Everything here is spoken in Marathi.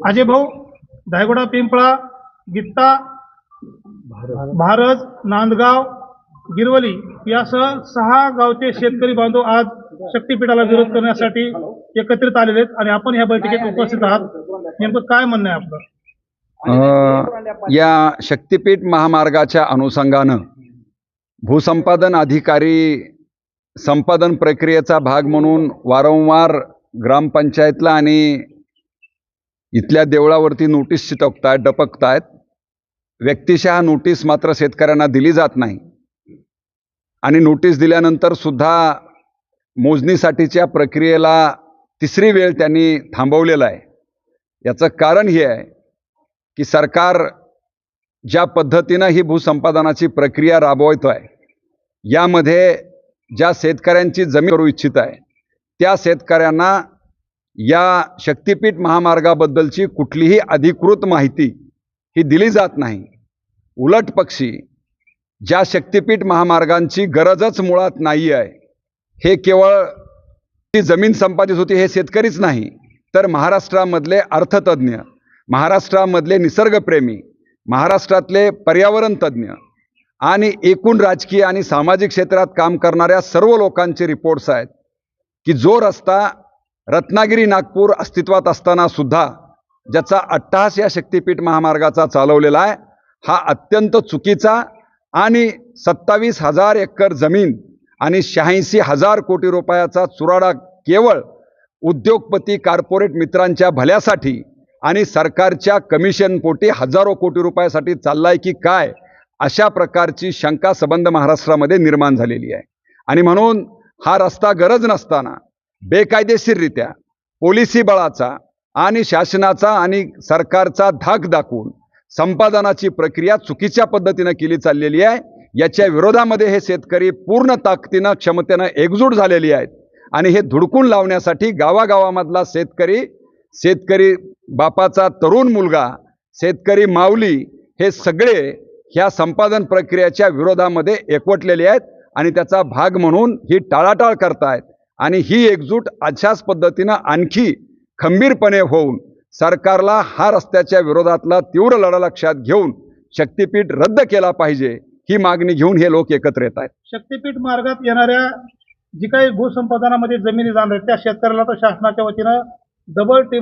अजय भाऊ दायगोडा पिंपळा गित्ता भारत नांदगाव गिरवली यासह सहा गावचे शेतकरी बांधव आज शक्तीपीठाला विरोध करण्यासाठी एकत्रित आलेले आहेत आणि आपण ह्या बैठकीत उपस्थित आहात. नेमकं काय म्हणणं आहे आपलं? या शक्तिपीठ महामार्गाच्या अनुषंगानं भूसंपादन अधिकारी संपादन प्रक्रियेचा भाग म्हणून वारंवार ग्रामपंचायतला आणि इथल्या देवळावरती नोटीस चिटकतायत डपकतायत. व्यक्तिशः नोटीस मात्र शेतकऱ्यांना दिली जात नाही. आणि नोटीस दिल्यानंतर सुद्धा मोजणीसाठीच्या प्रक्रियेला तिसरी वेळ त्यांनी थांबवलेला आहे. याचं कारण हे आहे की सरकार ज्या पद्धतीनं ही भूसंपादनाची प्रक्रिया राबवतो आहे यामध्ये ज्या शेतकऱ्यांची जमीन करू इच्छित आहे त्या शेतकऱ्यांना या शक्तिपीठ महामार्गाबद्दलची कुठलीही अधिकृत माहिती ही दिली जात नाही. उलट पक्षी ज्या शक्तिपीठ महामार्गांची गरजच मुळात नाही आहे हे केवळ ती जमीन संपादित होती हे शेतकरीच नाही तर महाराष्ट्रामधले अर्थतज्ञ महाराष्ट्रामधले निसर्गप्रेमी महाराष्ट्रातले पर्यावरण तज्ज्ञ आणि एकूण राजकीय आणि सामाजिक क्षेत्रात काम करणाऱ्या सर्व लोकांचे रिपोर्ट्स आहेत की जो रस्ता रत्नागिरी नागपूर अस्तित्वात असताना सुद्धा ज्याचा अट्टहास या शक्तिपीठ महामार्गाचा चालवलेला आहे हा अत्यंत चुकीचा आणि सत्तावीस हजार एकर जमीन आणि शहाऐंशी हजार कोटी रुपयाचा चुराडा केवळ उद्योगपती कार्पोरेट मित्रांच्या भल्यासाठी आणि सरकारच्या कमिशनपोटी हजारो कोटी रुपयासाठी चाललाय की काय अशा प्रकारची शंका सबंध महाराष्ट्रामध्ये निर्माण झालेली आहे. आणि म्हणून हा रस्ता गरज नसताना बेकायदेशीररित्या पोलिसी बळाचा आणि शासनाचा आणि सरकारचा धाक दाखवून संपादनाची प्रक्रिया चुकीच्या पद्धतीनं केली चाललेली आहे. याच्या विरोधामध्ये हे शेतकरी पूर्ण ताकदीनं क्षमतेनं एकजूट झालेली आहेत. आणि हे धुडकून लावण्यासाठी गावागावामधला शेतकरी शेतकरी बापाचा तरुण मुलगा शेतकरी माऊली हे सगळे ह्या संपादन प्रक्रियेच्या विरोधामध्ये एकवटलेले आहेत आणि त्याचा भाग म्हणून ही टाळाटाळ करतायत. आणि ही एकजूट अशाच पद्धतीनं आणखी खंबीरपणे होऊन सरकारला हा रस्त्याच्या विरोधातला तीव्र लढा लक्षात घेऊन शक्तीपीठ रद्द केला पाहिजे ही मागणी घेऊन हे लोक एकत्र येत आहेत. शक्तीपीठ मार्गात येणाऱ्या जी काही भूसंपादनामध्ये जमिनी जाणार त्या शेतकऱ्याला तर शासनाच्या वतीनं डबल टेबल